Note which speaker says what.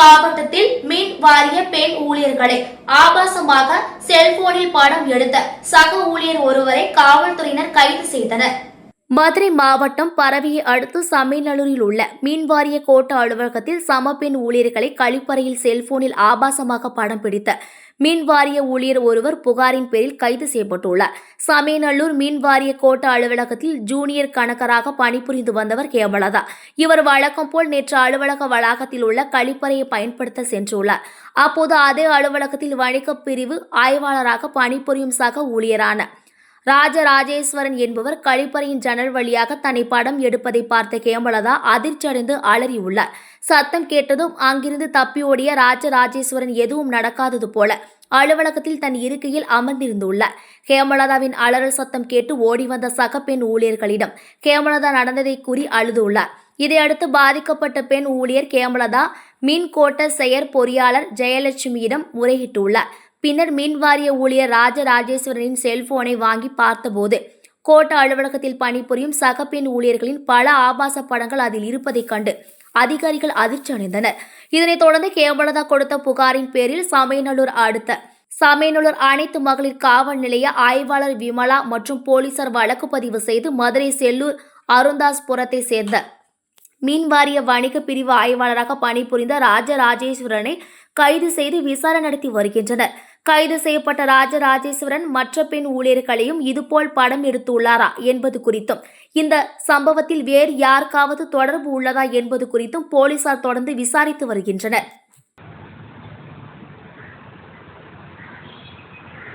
Speaker 1: மாவட்டத்தில் மின் வாரிய பெண் ஊழியர்களை ஆபாசமாக செல்போனில் படம் எடுத்த சக ஊழியர் ஒருவரை காவல்துறையினர் கைது செய்தனர். மதுரை மாவட்டம் பரவியை அடுத்து சமையநல்லூரில் உள்ள மீன்வாரிய கோட்ட அலுவலகத்தில் சமப்பெண் ஊழியர்களை கழிப்பறையில் செல்போனில் ஆபாசமாக படம் பிடித்த மின்வாரிய ஊழியர் ஒருவர் புகாரின் பேரில் கைது செய்யப்பட்டுள்ளார். சமயநல்லூர் மின்வாரிய கோட்ட அலுவலகத்தில் ஜூனியர் கணக்கராக பணிபுரிந்து வந்தவர் கேமலதா இவர் வழக்கம் போல் நேற்று அலுவலக வளாகத்தில் உள்ள கழிப்பறையை பயன்படுத்த சென்றுள்ளார். அப்போது அதே அலுவலகத்தில் வணிகப் பிரிவு ஆய்வாளராக பணிபுரியும் சக ஊழியரான ராஜராஜேஸ்வரன் என்பவர் கழிப்பறையின் ஜன்னல் வழியாக தன்னை படம் எடுப்பதை பார்த்த கேமலதா அதிர்ச்சியடைந்து அலறியுள்ளார். சத்தம் கேட்டதும் அங்கிருந்து தப்பி ஓடிய ராஜராஜேஸ்வரன் எதுவும் நடக்காதது போல அலுவலகத்தில் தன் இருக்கையில் அமர்ந்திருந்துள்ளார். ஹேமலதாவின் அலறல் சத்தம் கேட்டு ஓடி வந்த சக பெண் ஊழியர்களிடம் ஹேமலதா நடந்ததை கூறி அழுதுள்ளார். இதையடுத்து பாதிக்கப்பட்ட பெண் ஊழியர் கேமலதா மின் கோட்ட செயற் பொறியாளர் ஜெயலட்சுமியிடம் முறையிட்டுள்ளார். பின்னர் மின் வாரிய ஊழியர் ராஜராஜேஸ்வரனின் செல்போனை வாங்கி பார்த்தபோது கோட்ட அலுவலகத்தில் பணிபுரியும் சக பெண் ஊழியர்களின் பல ஆபாச படங்கள் அதில் இருப்பதைக் கண்டு அதிகாரிகள் அதிர்ச்சி அடைந்தனர். இதனைத் தொடர்ந்து கேமலதா கொடுத்த புகாரின் பேரில் சமயநல்லூர் அடுத்த சமயநல்லூர் அனைத்து மகளிர் காவல் நிலைய ஆய்வாளர் விமலா மற்றும் போலீசார் வழக்கு பதிவு செய்து மதுரை செல்லூர் அருந்தாஸ்புரத்தை சேர்ந்த மின் வாரிய வணிக பிரிவு ஆய்வாளராக பணிபுரிந்த ராஜராஜேஸ்வரனை கைது செய்து விசாரணை நடத்தி வருகின்றனர். கைது செய்யப்பட்ட ராஜராஜேஸ்வரன் மற்ற பெண் ஊழியர்களையும் இதுபோல் படம் எடுத்துள்ளாரா என்பது குறித்தும் இந்த சம்பவத்தில் வேறு யாருக்காவது தொடர்பு உள்ளதா என்பது குறித்தும் போலீசார் தொடர்ந்து விசாரித்து வருகின்றனர்.